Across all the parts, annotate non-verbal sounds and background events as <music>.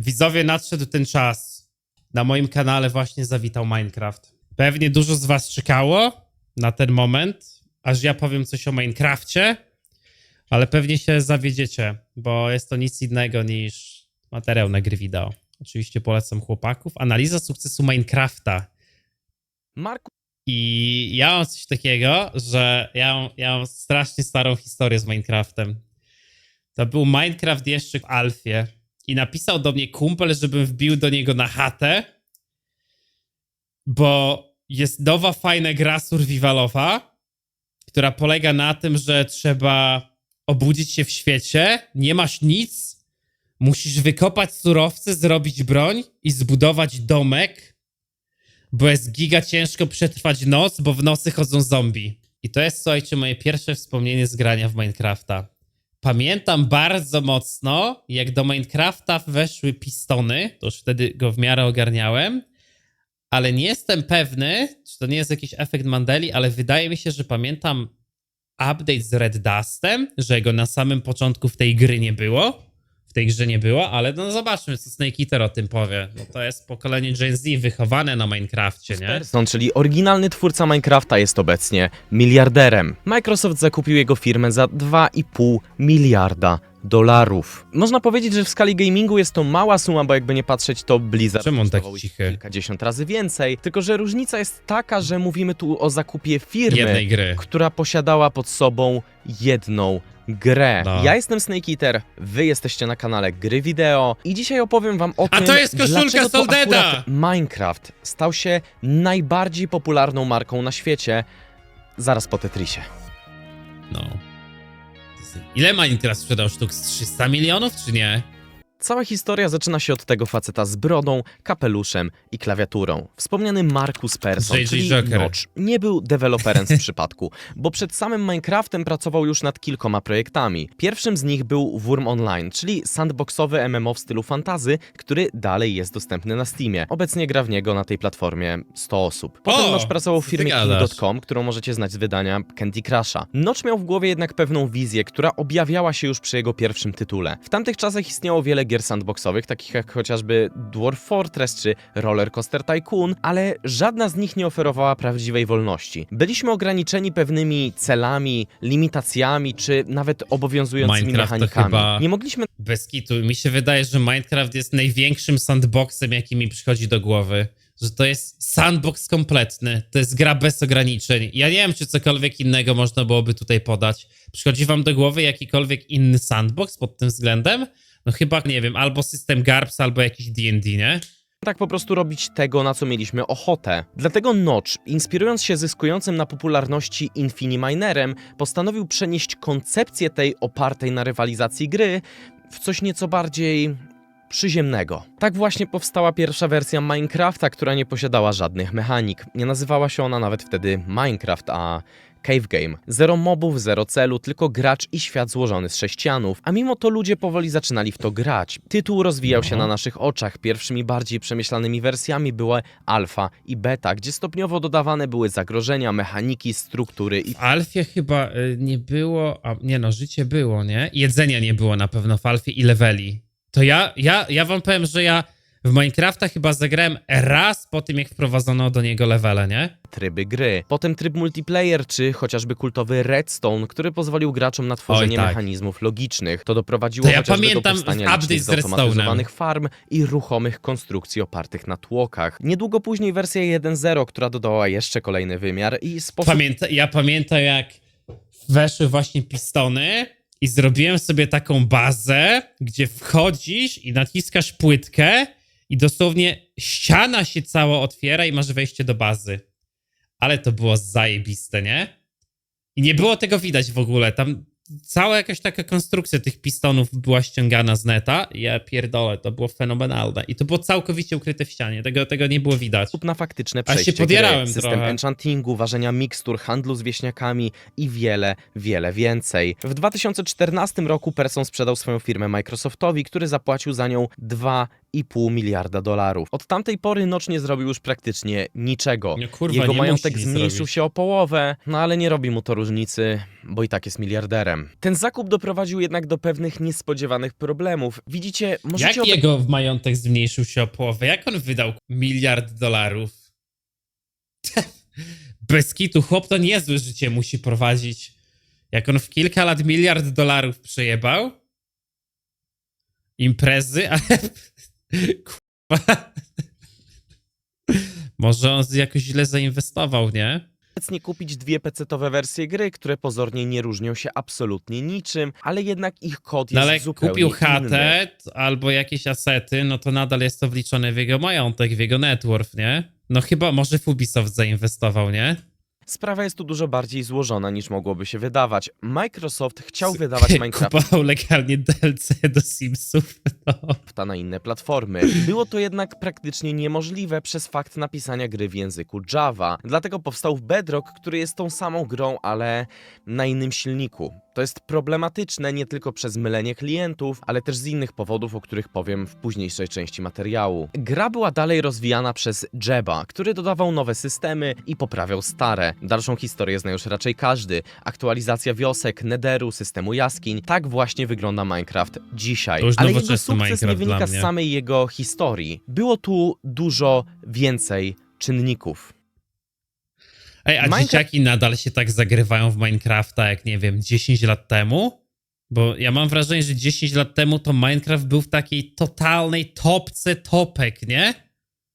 Widzowie, nadszedł ten czas. Na moim kanale właśnie zawitał Minecraft. Pewnie dużo z was czekało na ten moment, aż ja powiem coś o Minecrafcie, ale pewnie się zawiedziecie, bo jest to nic innego niż materiał na gry wideo. Oczywiście polecam chłopaków. Analiza sukcesu Minecrafta. Marku I ja mam coś takiego, że ja, ja mam strasznie starą historię z Minecraftem. To był Minecraft jeszcze w Alfie i napisał do mnie kumpel, żebym wbił do niego na chatę, bo jest nowa, fajna gra survivalowa, która polega na tym, że trzeba obudzić się w świecie, nie masz nic, musisz wykopać surowce, zrobić broń i zbudować domek, bo jest giga ciężko przetrwać noc, bo w nocy chodzą zombie. I to jest, słuchajcie, moje pierwsze wspomnienie z grania w Minecrafta. Pamiętam bardzo mocno, jak do Minecrafta weszły pistony, to już wtedy go w miarę ogarniałem, ale nie jestem pewny, czy to nie jest jakiś efekt Mandeli, ale wydaje mi się, że pamiętam update z Red Dustem, że go na samym początku w tej gry nie było. W tej grze nie było, ale no zobaczmy, co Snake Eater o tym powie. No to jest pokolenie Gen Z wychowane na Minecrafcie, nie? Persson, czyli oryginalny twórca Minecrafta, jest obecnie miliarderem. Microsoft zakupił jego firmę za 2,5 miliarda dolarów. Można powiedzieć, że w skali gamingu jest to mała suma, bo jakby nie patrzeć, to Blizzard Czemu on kosztował ich cichy? kilkadziesiąt razy więcej. Tylko, że różnica jest taka, że mówimy tu o zakupie firmy, Jednej gry. która posiadała pod sobą jedną grę. No. Ja jestem Snake Eater, wy jesteście na kanale Gry Wideo i dzisiaj opowiem wam o A tym, to jest koszulka dlaczego to Soldeda! akurat Minecraft stał się najbardziej popularną marką na świecie zaraz po Tetrisie. No. Ile Minecraft sprzedał sztuk? Z 300 milionów, czy nie? Cała historia zaczyna się od tego faceta z brodą, kapeluszem i klawiaturą. Wspomniany Markus Persson, JJ czyli Joker. Notch, nie był deweloperem z przypadku, bo przed samym Minecraftem pracował już nad kilkoma projektami. Pierwszym z nich był Wurm Online, czyli sandboxowy MMO w stylu fantazy, który dalej jest dostępny na Steamie. Obecnie gra w niego na tej platformie 100 osób. Potem O, Notch pracował w co ty firmie gadasz? King.com, którą możecie znać z wydania Candy Crusha. Notch miał w głowie jednak pewną wizję, która objawiała się już przy jego pierwszym tytule. W tamtych czasach istniało wiele gier sandboxowych, takich jak chociażby Dwarf Fortress czy Roller Coaster Tycoon, ale żadna z nich nie oferowała prawdziwej wolności. Byliśmy ograniczeni pewnymi celami, limitacjami czy nawet obowiązującymi Minecraft to mechanikami. chyba- Nie mogliśmy Bez kitu. Mi się wydaje, że Minecraft jest największym sandboxem, jaki mi przychodzi do głowy. Że to jest sandbox kompletny. To jest gra bez ograniczeń. Ja nie wiem, czy cokolwiek innego można byłoby tutaj podać. Przychodzi wam do głowy jakikolwiek inny sandbox pod tym względem? No chyba, nie wiem, albo system GARPS, albo jakiś D&D, nie? tak po prostu robić tego, na co mieliśmy ochotę. Dlatego Notch, inspirując się zyskującym na popularności Infiniminerem, postanowił przenieść koncepcję tej opartej na rywalizacji gry w coś nieco bardziej przyziemnego. Tak właśnie powstała pierwsza wersja Minecrafta, która nie posiadała żadnych mechanik. Nie nazywała się ona nawet wtedy Minecraft, a Cave Game. Zero mobów, zero celu, tylko gracz i świat złożony z sześcianów. A mimo to ludzie powoli zaczynali w to grać. Tytuł rozwijał się No. na naszych oczach. Pierwszymi bardziej przemyślanymi wersjami były alfa i beta, gdzie stopniowo dodawane były zagrożenia, mechaniki, struktury i W Alfie chyba y, nie było, a nie no, życie było, nie? Jedzenia nie było na pewno w Alfie i leveli. To ja, ja, ja wam powiem, że ja w Minecrafta chyba zagrałem raz po tym, jak wprowadzono do niego levele, nie? tryby gry. Potem tryb multiplayer, czy chociażby kultowy Redstone, który pozwolił graczom na tworzenie Oj, tak. mechanizmów logicznych. To doprowadziło To ja chociażby do pamiętam powstania update licznych z zautomatyzowanych farm i ruchomych konstrukcji opartych na tłokach. Niedługo później wersja 1.0, która dodała jeszcze kolejny wymiar i sposób Pamięta, ja pamiętam, jak weszły właśnie pistony i zrobiłem sobie taką bazę, gdzie wchodzisz i naciskasz płytkę i dosłownie ściana się cała otwiera i masz wejście do bazy. Ale to było zajebiste, nie? I nie było tego widać w ogóle. Tam cała jakaś taka konstrukcja tych pistonów była ściągana z neta. Ja pierdolę, to było fenomenalne. I to było całkowicie ukryte w ścianie. Tego, tego nie było widać. na faktyczne A się przejście podjarałem gry, system trochę. enchantingu, ważenia mikstur, handlu z wieśniakami i wiele, wiele więcej. W 2014 roku Person sprzedał swoją firmę Microsoftowi, który zapłacił za nią 2,5 miliarda dolarów. Od tamtej pory Notch nie zrobił już praktycznie niczego. No kurwa, Jego majątek zmniejszył zrobić. się o połowę, no ale nie robi mu to różnicy, bo i tak jest miliarderem. Ten zakup doprowadził jednak do pewnych niespodziewanych problemów. Widzicie, możecie Jak obe- jego majątek zmniejszył się o połowę? Jak on wydał miliard dolarów? <laughs> Bez kitu, chłop to niezłe życie musi prowadzić. Jak on w kilka lat miliard dolarów przejebał? Imprezy, <laughs> ale... Kurwa. Może on jakoś źle zainwestował, nie? obecnie kupić dwie PC-towe wersje gry, które pozornie nie różnią się absolutnie niczym, ale jednak ich kod No jest ale zupełnie kupił chatę albo jakieś asety, no to nadal jest to wliczone w jego majątek, w jego net worth, nie? No chyba może w Ubisoft zainwestował, nie? Sprawa jest tu dużo bardziej złożona niż mogłoby się wydawać. Microsoft chciał wydawać <laughs> Minecrafta Kupował legalnie DLC do Simsów. No. na inne platformy. Było to jednak praktycznie niemożliwe przez fakt napisania gry w języku Java. Dlatego powstał Bedrock, który jest tą samą grą, ale na innym silniku. To jest problematyczne nie tylko przez mylenie klientów, ale też z innych powodów, o których powiem w późniejszej części materiału. Gra była dalej rozwijana przez Jeba, który dodawał nowe systemy i poprawiał stare. Dalszą historię zna już raczej każdy. Aktualizacja wiosek, nederu, systemu jaskiń. Tak właśnie wygląda Minecraft dzisiaj. Ale jego sukces nie Minecraft wynika dla z samej jego historii. Było tu dużo więcej czynników. Ej, a Minecraft- dzieciaki nadal się tak zagrywają w Minecrafta, jak nie wiem, 10 lat temu? Bo ja mam wrażenie, że 10 lat temu to Minecraft był w takiej totalnej topce topek, nie?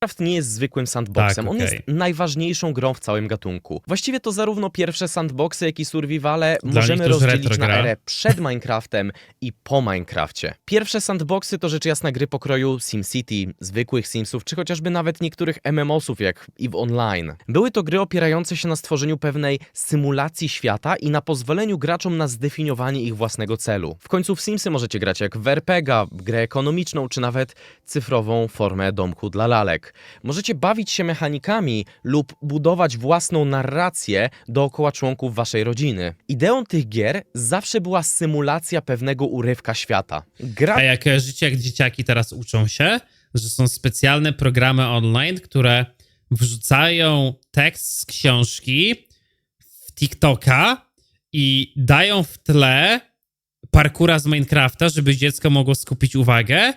Minecraft nie jest zwykłym sandboxem, Tak, on jest najważniejszą grą w całym gatunku. Właściwie to zarówno pierwsze sandboxy, jak i survivale Dla możemy rozdzielić na erę przed Minecraftem i po Minecrafcie. Pierwsze sandboxy to rzecz jasna gry pokroju SimCity, zwykłych Simsów, czy chociażby nawet niektórych MMOsów jak EVE Online. Były to gry opierające się na stworzeniu pewnej symulacji świata i na pozwoleniu graczom na zdefiniowanie ich własnego celu. W końcu w Simsy możecie grać jak w RPGa, grę ekonomiczną, czy nawet cyfrową formę domku dla lalek. Możecie bawić się mechanikami lub budować własną narrację dookoła członków waszej rodziny. Ideą tych gier zawsze była symulacja pewnego urywka świata. Gra A jak kojarzycie, jak dzieciaki teraz uczą się, że są specjalne programy online, które wrzucają tekst z książki w TikToka i dają w tle parkura z Minecrafta, żeby dziecko mogło skupić uwagę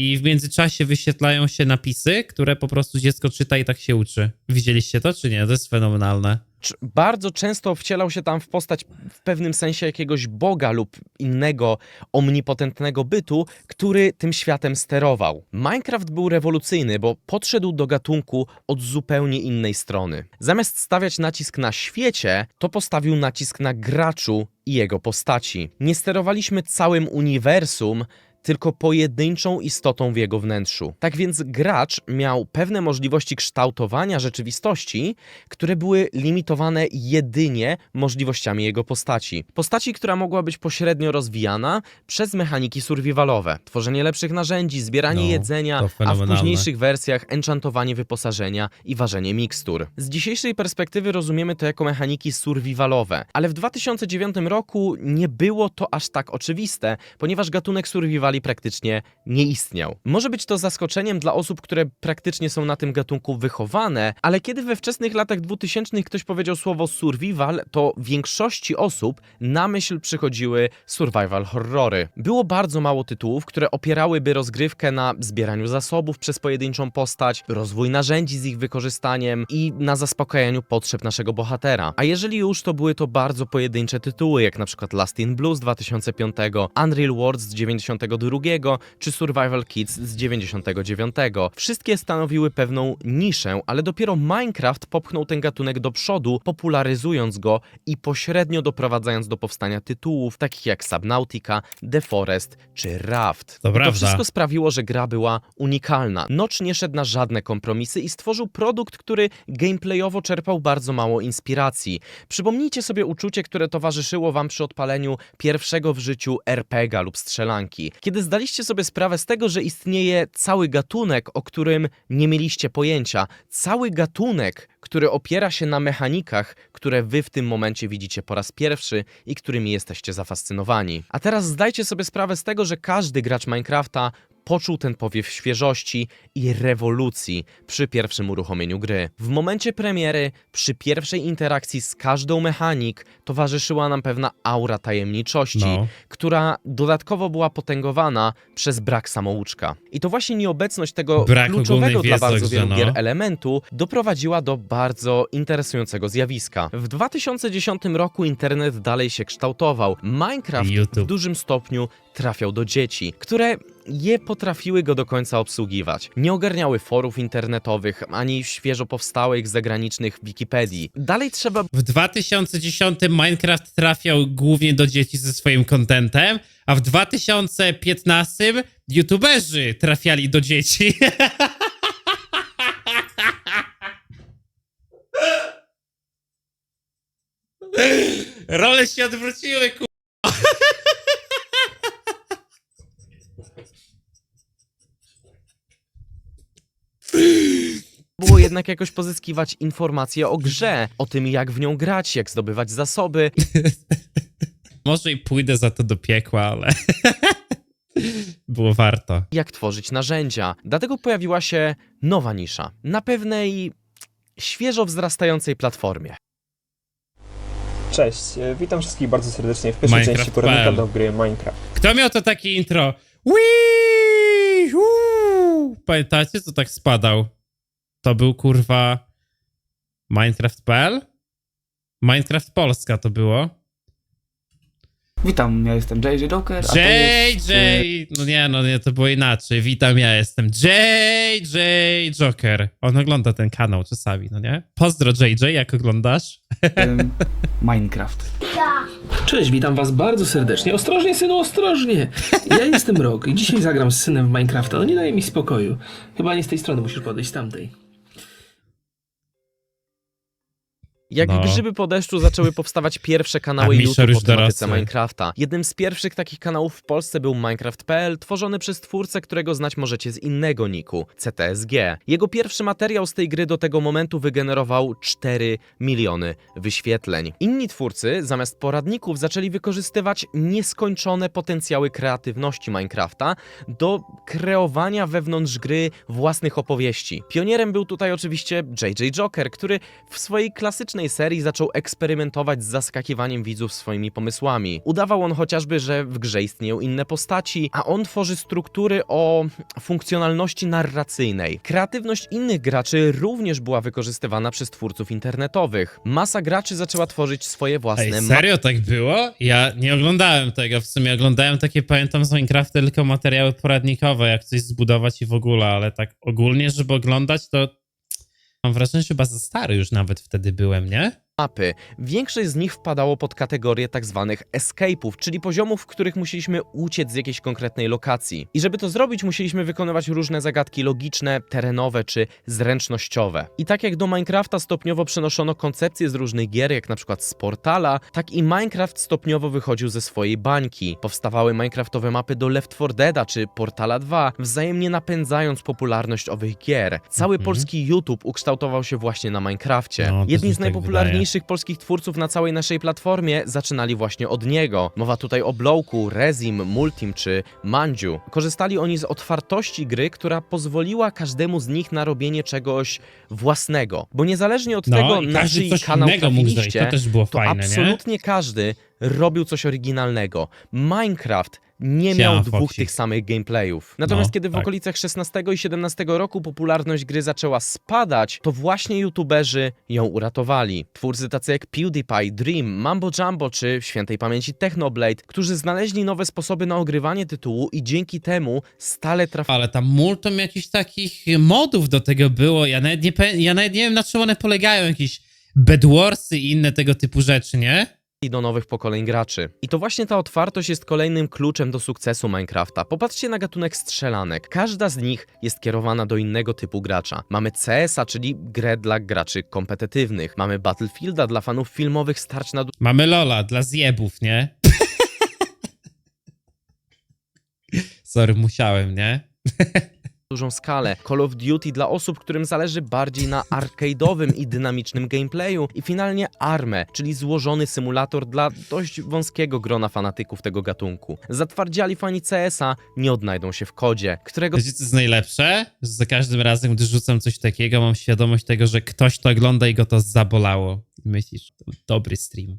i w międzyczasie wyświetlają się napisy, które po prostu dziecko czyta i tak się uczy. Widzieliście to, czy nie? To jest fenomenalne. Bardzo często wcielał się tam w postać w pewnym sensie jakiegoś boga lub innego omnipotentnego bytu, który tym światem sterował. Minecraft był rewolucyjny, bo podszedł do gatunku od zupełnie innej strony. Zamiast stawiać nacisk na świecie, to postawił nacisk na graczu i jego postaci. Nie sterowaliśmy całym uniwersum, tylko pojedynczą istotą w jego wnętrzu. Tak więc gracz miał pewne możliwości kształtowania rzeczywistości, które były limitowane jedynie możliwościami jego postaci. Postaci, która mogła być pośrednio rozwijana przez mechaniki survivalowe, tworzenie lepszych narzędzi, zbieranie No, jedzenia, a w późniejszych wersjach enchantowanie wyposażenia i ważenie mikstur. Z dzisiejszej perspektywy rozumiemy to jako mechaniki survivalowe, ale w 2009 roku nie było to aż tak oczywiste, ponieważ gatunek praktycznie nie istniał. Może być to zaskoczeniem dla osób, które praktycznie są na tym gatunku wychowane, ale kiedy we wczesnych latach 2000 ktoś powiedział słowo survival, to większości osób na myśl przychodziły survival horrory. Było bardzo mało tytułów, które opierałyby rozgrywkę na zbieraniu zasobów przez pojedynczą postać, rozwój narzędzi z ich wykorzystaniem i na zaspokajaniu potrzeb naszego bohatera. A jeżeli już, to były to bardzo pojedyncze tytuły, jak na przykład Last in Blue z 2005, Unreal World z 92 czy Survival Kids z 99. Wszystkie stanowiły pewną niszę, ale dopiero Minecraft popchnął ten gatunek do przodu, popularyzując go i pośrednio doprowadzając do powstania tytułów takich jak Subnautica, The Forest czy Raft. To to wszystko sprawiło, że gra była unikalna. Notch nie szedł na żadne kompromisy i stworzył produkt, który gameplayowo czerpał bardzo mało inspiracji. Przypomnijcie sobie uczucie, które towarzyszyło wam przy odpaleniu pierwszego w życiu RPGa lub strzelanki. Kiedy zdaliście sobie sprawę z tego, że istnieje cały gatunek, o którym nie mieliście pojęcia. Cały gatunek, który opiera się na mechanikach, które wy w tym momencie widzicie po raz pierwszy i którymi jesteście zafascynowani. A teraz zdajcie sobie sprawę z tego, że każdy gracz Minecrafta poczuł ten powiew świeżości i rewolucji przy pierwszym uruchomieniu gry. W momencie premiery, przy pierwszej interakcji z każdą mechanik, towarzyszyła nam pewna aura tajemniczości, No. która dodatkowo była potęgowana przez brak samouczka. I to właśnie nieobecność tego Brak kluczowego dla bardzo wielu no. gier elementu doprowadziła do bardzo interesującego zjawiska. W 2010 roku internet dalej się kształtował. Minecraft w YouTube. dużym stopniu trafiał do dzieci, które nie potrafiły go do końca obsługiwać. Nie ogarniały forów internetowych ani świeżo powstałych zagranicznych Wikipedii. Dalej trzeba W 2010 Minecraft trafiał głównie do dzieci ze swoim kontentem, a w 2015 youtuberzy trafiali do dzieci. <laughs> Role się odwróciły, ku... było jednak jakoś pozyskiwać informacje o grze, o tym jak w nią grać, jak zdobywać zasoby, <laughs> Może i pójdę za to do piekła, ale <laughs> było warto. jak tworzyć narzędzia. Dlatego pojawiła się nowa nisza na pewnej świeżo wzrastającej platformie. Cześć, e, witam wszystkich bardzo serdecznie w pierwszej Minecraft części poradnika do gry Minecraft. Kto miał to takie intro? Wii! Uuu! Pamiętacie, co tak spadał? To był kurwa Minecraft.pl? Minecraft Polska to było. Witam, ja jestem JJ Joker. to jest, JJ! e, No nie, no nie, to było inaczej. Witam, ja jestem JJ Joker. On ogląda ten kanał czasami, no nie? Pozdro JJ, jak oglądasz. <laughs> Minecraft. Cześć, witam was bardzo serdecznie. Ostrożnie, synu, ostrożnie. Ja jestem Rok i dzisiaj zagram z synem w Minecrafta. No nie daje mi spokoju. Chyba nie z tej strony musisz podejść, z tamtej. Jak No. grzyby po deszczu zaczęły powstawać pierwsze A kanały Miszer YouTube o tematyce. Minecrafta. Jednym z pierwszych takich kanałów w Polsce był Minecraft.pl, tworzony przez twórcę, którego znać możecie z innego niku, CTSG. Jego pierwszy materiał z tej gry do tego momentu wygenerował 4 miliony wyświetleń. Inni twórcy, zamiast poradników, zaczęli wykorzystywać nieskończone potencjały kreatywności Minecrafta do kreowania wewnątrz gry własnych opowieści. Pionierem był tutaj oczywiście JJ Joker, który w swojej klasycznej serii zaczął eksperymentować z zaskakiwaniem widzów swoimi pomysłami. Udawał on chociażby, że w grze istnieją inne postaci, a on tworzy struktury o funkcjonalności narracyjnej. Kreatywność innych graczy również była wykorzystywana przez twórców internetowych. Masa graczy zaczęła tworzyć swoje własne Ej, serio tak było? Ja nie oglądałem tego, w sumie oglądałem takie, pamiętam z Minecrafta tylko materiały poradnikowe, jak coś zbudować i w ogóle, ale tak ogólnie, żeby oglądać, to mam wrażenie, że chyba za stary już nawet wtedy byłem, nie? Mapy. Większość z nich wpadało pod kategorię tak zwanych escape'ów, czyli poziomów, w których musieliśmy uciec z jakiejś konkretnej lokacji. I żeby to zrobić, musieliśmy wykonywać różne zagadki logiczne, terenowe czy zręcznościowe. I tak jak do Minecrafta stopniowo przenoszono koncepcje z różnych gier, jak na przykład z Portala, tak i Minecraft stopniowo wychodził ze swojej bańki. Powstawały Minecraftowe mapy do Left 4 Deada czy Portala 2, wzajemnie napędzając popularność owych gier. Cały Mhm. polski YouTube ukształtował się właśnie na Minecrafcie. No, Jedni z tak polskich twórców na całej naszej platformie zaczynali właśnie od niego. Mowa tutaj o Blowku, Rezim, Multim czy Mandziu. Korzystali oni z otwartości gry, która pozwoliła każdemu z nich na robienie czegoś własnego. Bo niezależnie od No tego, na czyj kanał trafiliście, to też było to fajne, nie? absolutnie każdy robił coś oryginalnego. Minecraft nie Siema, miał dwóch Foxy. tych samych gameplayów. Natomiast No, kiedy w tak. okolicach 16 i 17 roku popularność gry zaczęła spadać, to właśnie youtuberzy ją uratowali. Twórcy tacy jak PewDiePie, Dream, Mambo Jumbo czy świętej pamięci Technoblade, którzy znaleźli nowe sposoby na ogrywanie tytułu i dzięki temu stale trafili Ale tam multum jakichś takich modów do tego było, ja nawet nie, pe- ja nawet nie wiem na czym one polegają, jakieś Bedwarsy i inne tego typu rzeczy, nie? Do nowych pokoleń graczy. I to właśnie ta otwartość jest kolejnym kluczem do sukcesu Minecrafta. Popatrzcie na gatunek strzelanek. Każda z nich jest kierowana do innego typu gracza. Mamy CS-a, czyli grę dla graczy kompetytywnych. Mamy Battlefielda dla fanów filmowych starć na Mamy Lola dla zjebów, nie? <laughs> Sorry, musiałem, nie? <laughs> dużą skalę, Call of Duty dla osób, którym zależy bardziej na arcade'owym i dynamicznym gameplayu i finalnie Armę, czyli złożony symulator dla dość wąskiego grona fanatyków tego gatunku. Zatwardziali fani CS-a nie odnajdą się w kodzie, którego Wiecie, co jest najlepsze? Że za każdym razem, gdy rzucam coś takiego, mam świadomość tego, że ktoś to ogląda i go to zabolało. Myślisz, dobry stream.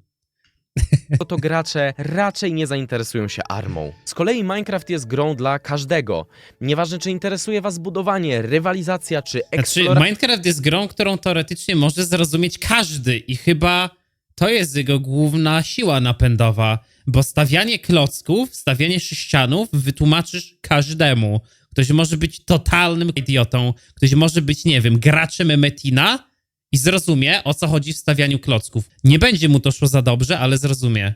To gracze raczej nie zainteresują się armą. Z kolei Minecraft jest grą dla każdego. Nieważne czy interesuje was budowanie, rywalizacja czy Znaczy, eksploracja. Minecraft jest grą, którą teoretycznie może zrozumieć każdy i chyba to jest jego główna siła napędowa, bo stawianie klocków, stawianie sześcianów wytłumaczysz każdemu. Ktoś może być totalnym idiotą, ktoś może być, nie wiem, graczem Metina i zrozumie, o co chodzi w stawianiu klocków. Nie będzie mu to szło za dobrze, ale zrozumie.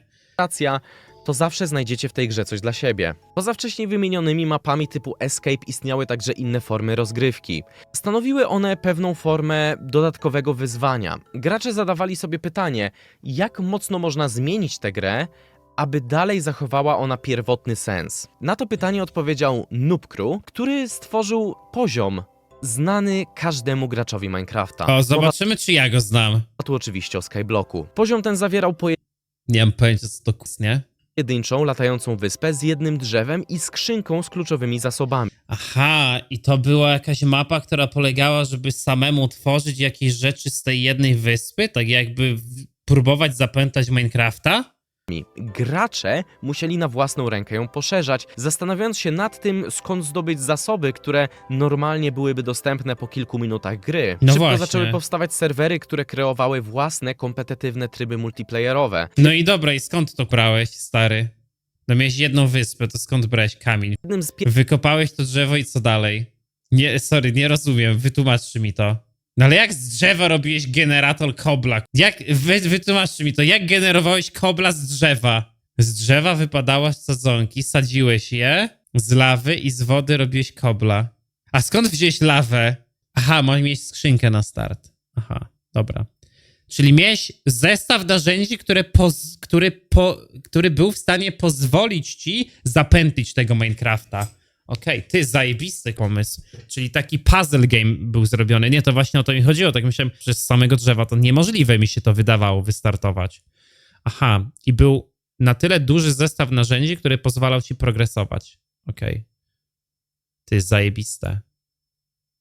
to zawsze znajdziecie w tej grze coś dla siebie. Poza wcześniej wymienionymi mapami typu Escape istniały także inne formy rozgrywki. Stanowiły one pewną formę dodatkowego wyzwania. Gracze zadawali sobie pytanie, jak mocno można zmienić tę grę, aby dalej zachowała ona pierwotny sens. Na to pytanie odpowiedział Noobcrew, który stworzył poziom znany każdemu graczowi Minecrafta. O, zobaczymy, czy ja go znam. Mowa tu oczywiście o Skyblocku. Poziom ten zawierał Nie mam pojęcia, co to kus, nie? pojedynczą latającą wyspę z jednym drzewem i skrzynką z kluczowymi zasobami. Aha, i to była jakaś mapa, która polegała, żeby samemu tworzyć jakieś rzeczy z tej jednej wyspy, tak jakby w- próbować zapętać Minecrafta? Gracze musieli na własną rękę ją poszerzać, zastanawiając się nad tym, skąd zdobyć zasoby, które normalnie byłyby dostępne po kilku minutach gry. No Szybko właśnie. zaczęły powstawać serwery, które kreowały własne, kompetytywne tryby multiplayerowe. No i dobra, i skąd to brałeś, stary? No miałeś jedną wyspę, to skąd brałeś kamień? Jednym z Wykopałeś to drzewo i co dalej? Nie, sorry, nie rozumiem, wytłumaczcie mi to. No ale jak z drzewa robiłeś generator kobla? Jak, wy, wytłumaczcie mi to, jak generowałeś kobla z drzewa? Z drzewa wypadałaś sadzonki, sadziłeś je, z lawy i z wody robiłeś kobla. A skąd wziąłeś lawę? Aha, możesz mieć skrzynkę na start. Aha, dobra. Czyli miałeś zestaw narzędzi, które poz, który, po, który był w stanie pozwolić ci zapętlić tego Minecrafta. Okej, ty, zajebisty pomysł. Czyli taki puzzle game był zrobiony. Nie, to właśnie o to mi chodziło. Tak myślałem, że z samego drzewa to niemożliwe mi się to wydawało wystartować. Aha, i był na tyle duży zestaw narzędzi, który pozwalał ci progresować. Okej. Ty, zajebiste.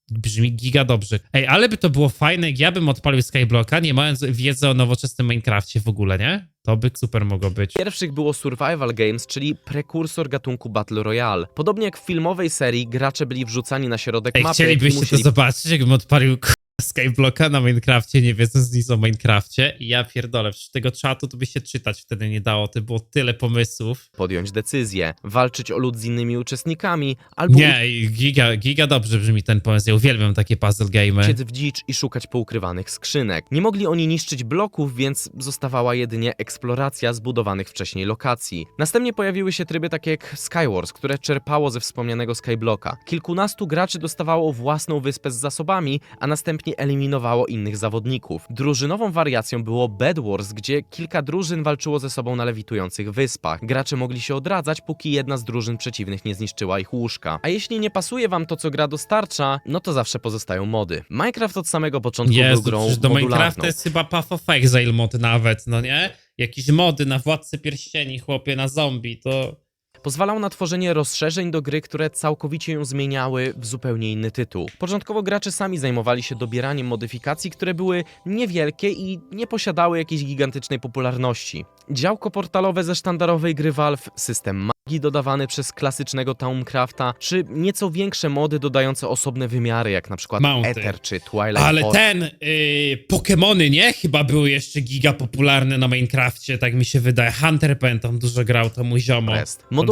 Brzmi giga dobrze. Ej, ale by to było fajne, ja bym odpalił Skyblocka, nie mając wiedzy o nowoczesnym Minecrafcie w ogóle, nie? To by super mogło być. Pierwszych było Survival Games, czyli prekursor gatunku Battle Royale. Podobnie jak w filmowej serii, gracze byli wrzucani na środek Ej, mapy i chcielibyście musieli to zobaczyć, jakbym odpalił Skyblocka na Minecrafcie, nie wiedząc nic o Minecrafcie? I ja pierdolę, przecież tego czatu to by się czytać wtedy nie dało, to było tyle pomysłów. podjąć decyzję, walczyć o lud z innymi uczestnikami, albo Nie, giga, giga dobrze brzmi ten pomysł, ja uwielbiam takie puzzle uciec w dzicz i szukać poukrywanych skrzynek. Nie mogli oni niszczyć bloków, więc zostawała jedynie eksploracja zbudowanych wcześniej lokacji. Następnie pojawiły się tryby takie jak Skywars, które czerpało ze wspomnianego Skyblocka. Kilkunastu graczy dostawało własną wyspę z zasobami, a następnie eliminowało innych zawodników. Drużynową wariacją było Bed Wars, gdzie kilka drużyn walczyło ze sobą na lewitujących wyspach. Gracze mogli się odradzać, póki jedna z drużyn przeciwnych nie zniszczyła ich łóżka. A jeśli nie pasuje wam to, co gra dostarcza, no to zawsze pozostają mody. Minecraft od samego początku Jezu, był grą do. Minecrafta jest chyba Path of Exile mod nawet, no nie? Jakieś mody na Władcy Pierścieni, chłopie, na zombie, to... Pozwalał na tworzenie rozszerzeń do gry, które całkowicie ją zmieniały w zupełnie inny tytuł. Początkowo gracze sami zajmowali się dobieraniem modyfikacji, które były niewielkie i nie posiadały jakiejś gigantycznej popularności. Działko portalowe ze sztandarowej gry Valve, system magii dodawany przez klasycznego Towncrafta, czy nieco większe mody dodające osobne wymiary, jak na przykład Mounty. Ether czy Twilight Ale ten, yy, Pokemony, nie? Chyba były jeszcze giga popularne na Minecrafcie, tak mi się wydaje. Hunter Pen tam dużo grał, to mój ziomo.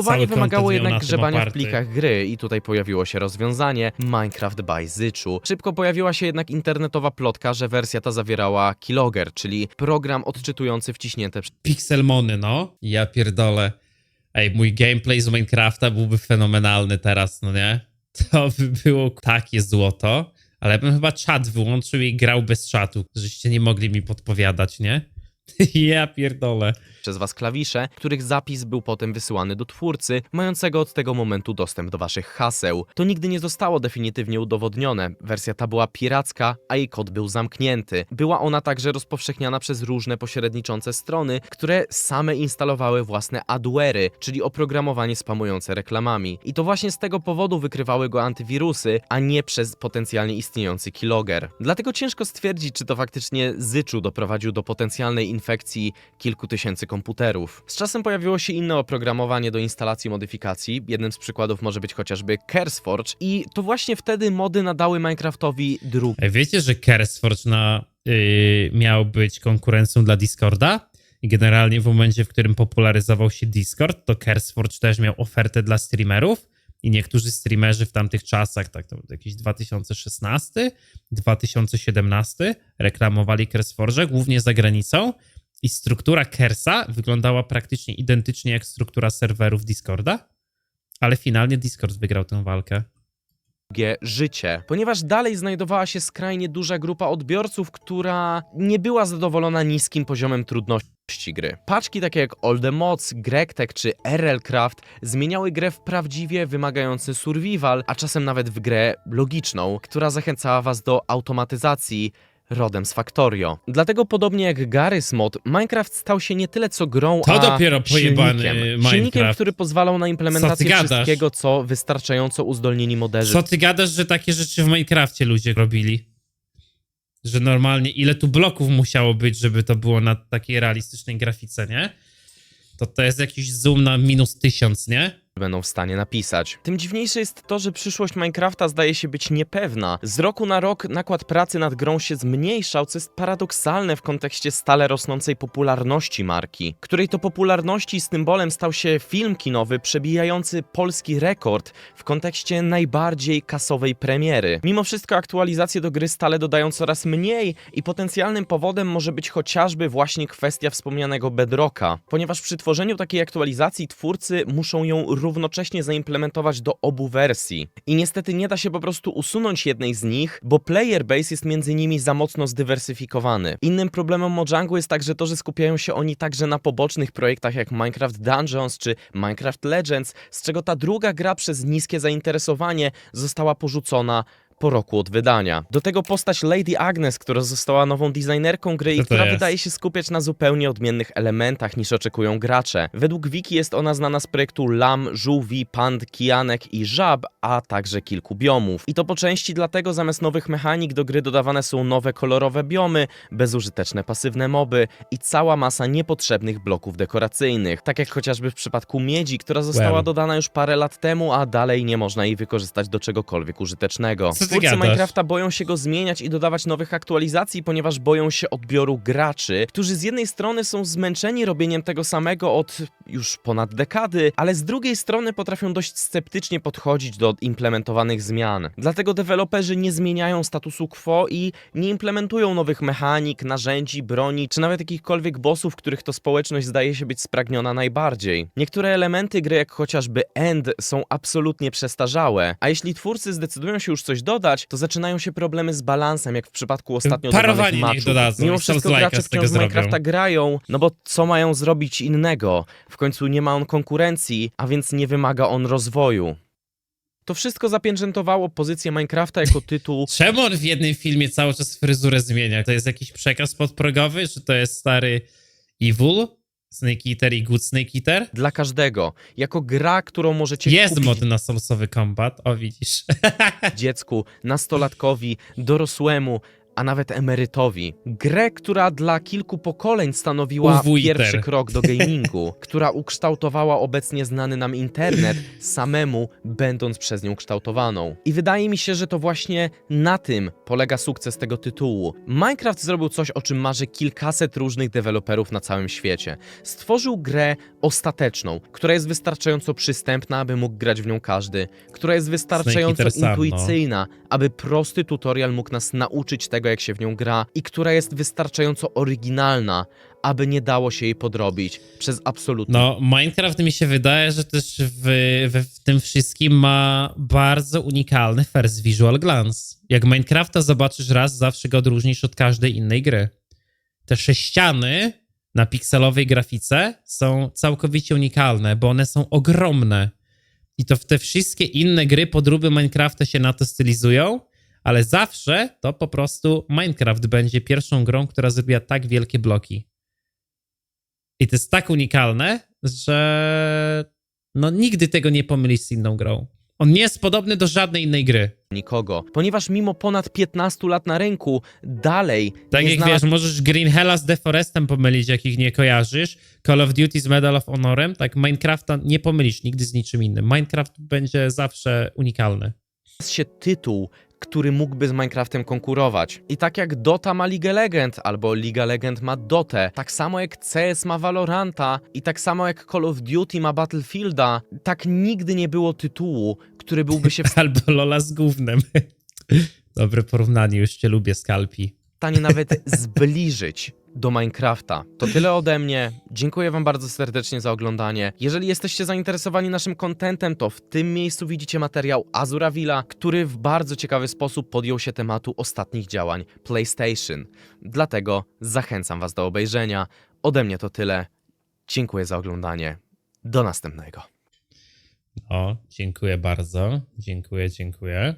Cały wymagało jednak grzebania w plikach gry i tutaj pojawiło się rozwiązanie Minecraft by Zyczu. Szybko pojawiła się jednak internetowa plotka, że wersja ta zawierała keylogger, czyli program odczytujący wciśnięte Pixelmony, no. Ja pierdolę. Ej, mój gameplay z Minecrafta byłby fenomenalny teraz, no nie? To by było takie złoto, ale bym chyba czat wyłączył i grał bez czatu, żeście nie mogli mi podpowiadać, nie? <laughs> ja pierdolę. przez was klawisze, których zapis był potem wysyłany do twórcy, mającego od tego momentu dostęp do waszych haseł. To nigdy nie zostało definitywnie udowodnione. Wersja ta była piracka, a jej kod był zamknięty. Była ona także rozpowszechniana przez różne pośredniczące strony, które same instalowały własne adware'y, czyli oprogramowanie spamujące reklamami. I to właśnie z tego powodu wykrywały go antywirusy, a nie przez potencjalnie istniejący keylogger. Dlatego ciężko stwierdzić, czy to faktycznie Zyczu doprowadził do potencjalnej infekcji kilku tysięcy komputerów. Z czasem pojawiło się inne oprogramowanie do instalacji modyfikacji. Jednym z przykładów może być chociażby CurseForge i to właśnie wtedy mody nadały Minecraftowi drugi Ej, Wiecie, że CurseForge na, yy, miał być konkurencją dla Discorda? I generalnie w momencie, w którym popularyzował się Discord, to CurseForge też miał ofertę dla streamerów i niektórzy streamerzy w tamtych czasach, tak to jakiś 2016, 2017, reklamowali CurseForge głównie za granicą i struktura Kersa wyglądała praktycznie identycznie jak struktura serwerów Discorda, ale finalnie Discord wygrał tę walkę. Życie, ponieważ dalej znajdowała się skrajnie duża grupa odbiorców, która nie była zadowolona niskim poziomem trudności gry. Paczki takie jak Mods, GregTech czy RLCraft zmieniały grę w prawdziwie wymagający survival, a czasem nawet w grę logiczną, która zachęcała was do automatyzacji rodem z Factorio. Dlatego podobnie jak Garry's Mod, Minecraft stał się nie tyle co grą, To a dopiero pojebany silnikiem. Minecraft. Silnikiem, który pozwalał na Co implementację gadasz? wszystkiego, co wystarczająco uzdolnieni moderzy Co ty gadasz, że takie rzeczy w Minecrafcie ludzie robili? Że normalnie ile tu bloków musiało być, żeby to było na takiej realistycznej grafice, nie? To to jest jakiś zoom na minus tysiąc, nie? Będą w stanie napisać. Tym dziwniejsze jest to, że przyszłość Minecrafta zdaje się być niepewna. Z roku na rok nakład pracy nad grą się zmniejszał, co jest paradoksalne w kontekście stale rosnącej popularności marki, której to popularności symbolem stał się film kinowy przebijający polski rekord w kontekście najbardziej kasowej premiery. Mimo wszystko aktualizacje do gry stale dodają coraz mniej i potencjalnym powodem może być chociażby właśnie kwestia wspomnianego Bedrocka, ponieważ przy tworzeniu takiej aktualizacji twórcy muszą ją równocześnie zaimplementować do obu wersji. I niestety nie da się po prostu usunąć jednej z nich, bo player base jest między nimi za mocno zdywersyfikowany. Innym problemem Mojangu jest także to, że skupiają się oni także na pobocznych projektach jak Minecraft Dungeons czy Minecraft Legends, z czego ta druga gra przez niskie zainteresowanie została porzucona po roku od wydania. Do tego postać Lady Agnes, która została nową designerką gry i która jest? wydaje się skupiać na zupełnie odmiennych elementach niż oczekują gracze. Według wiki jest ona znana z projektu Lam, Żółwi, Pand, Kijanek i Żab, a także kilku biomów. I to po części dlatego zamiast nowych mechanik do gry dodawane są nowe kolorowe biomy, bezużyteczne pasywne moby i cała masa niepotrzebnych bloków dekoracyjnych. Tak jak chociażby w przypadku miedzi, która została Well. dodana już parę lat temu, a dalej nie można jej wykorzystać do czegokolwiek użytecznego. Co ty Twórcy gadasz? Minecrafta boją się go zmieniać i dodawać nowych aktualizacji, ponieważ boją się odbioru graczy, którzy z jednej strony są zmęczeni robieniem tego samego od już ponad dekady, ale z drugiej strony potrafią dość sceptycznie podchodzić do implementowanych zmian. Dlatego deweloperzy nie zmieniają statusu quo i nie implementują nowych mechanik, narzędzi, broni, czy nawet jakichkolwiek bossów, których to społeczność zdaje się być spragniona najbardziej. Niektóre elementy gry, jak chociażby End, są absolutnie przestarzałe, a jeśli twórcy zdecydują się już coś dodać, to zaczynają się problemy z balansem, jak w przypadku ostatnio Parowanie dodanych niech dodadzą Mimo i wszystko Souls-like'a gracze z tego wciąż zrobią. Minecrafta grają, no bo co mają zrobić innego? W końcu nie ma on konkurencji, a więc nie wymaga on rozwoju. To wszystko zapieczętowało pozycję Minecrafta jako <laughs> tytuł Czemu on w jednym filmie cały czas fryzurę zmienia? To jest jakiś przekaz podprogowy, czy to jest stary Evil, Snake Eater i Good Snake Eater? dla każdego, jako gra, którą możecie Jest kupić mod na Soulsowy Combat, o widzisz. <laughs> dziecku, nastolatkowi, dorosłemu, a nawet emerytowi. Grę, która dla kilku pokoleń stanowiła pierwszy krok do gamingu, <laughs> która ukształtowała obecnie znany nam internet, samemu będąc przez nią kształtowaną. I wydaje mi się, że to właśnie na tym polega sukces tego tytułu. Minecraft zrobił coś, o czym marzy kilkaset różnych deweloperów na całym świecie. Stworzył grę ostateczną, która jest wystarczająco przystępna, aby mógł grać w nią każdy, która jest wystarczająco Eater sam, no. intuicyjna, aby prosty tutorial mógł nas nauczyć tego, jak się w nią gra i która jest wystarczająco oryginalna, aby nie dało się jej podrobić przez absolutnie No, Minecraft mi się wydaje, że też w, w tym wszystkim ma bardzo unikalny first visual glance. Jak Minecrafta zobaczysz raz, zawsze go odróżnisz od każdej innej gry. Te sześciany na pikselowej grafice są całkowicie unikalne, bo one są ogromne. I to w te wszystkie inne gry, podróby Minecrafta się na to stylizują, ale zawsze to po prostu Minecraft będzie pierwszą grą, która zrobiła tak wielkie bloki. I to jest tak unikalne, że no nigdy tego nie pomylisz z inną grą. On nie jest podobny do żadnej innej gry. nikogo, ponieważ mimo ponad 15 lat na rynku, dalej Tak jak znalazł wiesz, możesz Green Hella z Deforestem pomylić, jak ich nie kojarzysz. Call of Duty z Medal of Honorem, tak Minecrafta nie pomylisz nigdy z niczym innym. Minecraft będzie zawsze unikalny. się tytuł, który mógłby z Minecraftem konkurować. I tak jak Dota ma League Legend, albo Liga Legend ma Dotę, tak samo jak CS ma Valoranta i tak samo jak Call of Duty ma Battlefielda, tak nigdy nie było tytułu, który byłby się w <laughs> Albo Lola z gównem. <laughs> Dobre porównanie, już cię lubię, Skalpi. stanie nawet zbliżyć do Minecrafta. To tyle ode mnie. Dziękuję Wam bardzo serdecznie za oglądanie. Jeżeli jesteście zainteresowani naszym kontentem, to w tym miejscu widzicie materiał Azura Villa, który w bardzo ciekawy sposób podjął się tematu ostatnich działań PlayStation. Dlatego zachęcam Was do obejrzenia. Ode mnie to tyle. Dziękuję za oglądanie. Do następnego. O, dziękuję bardzo. Dziękuję, dziękuję.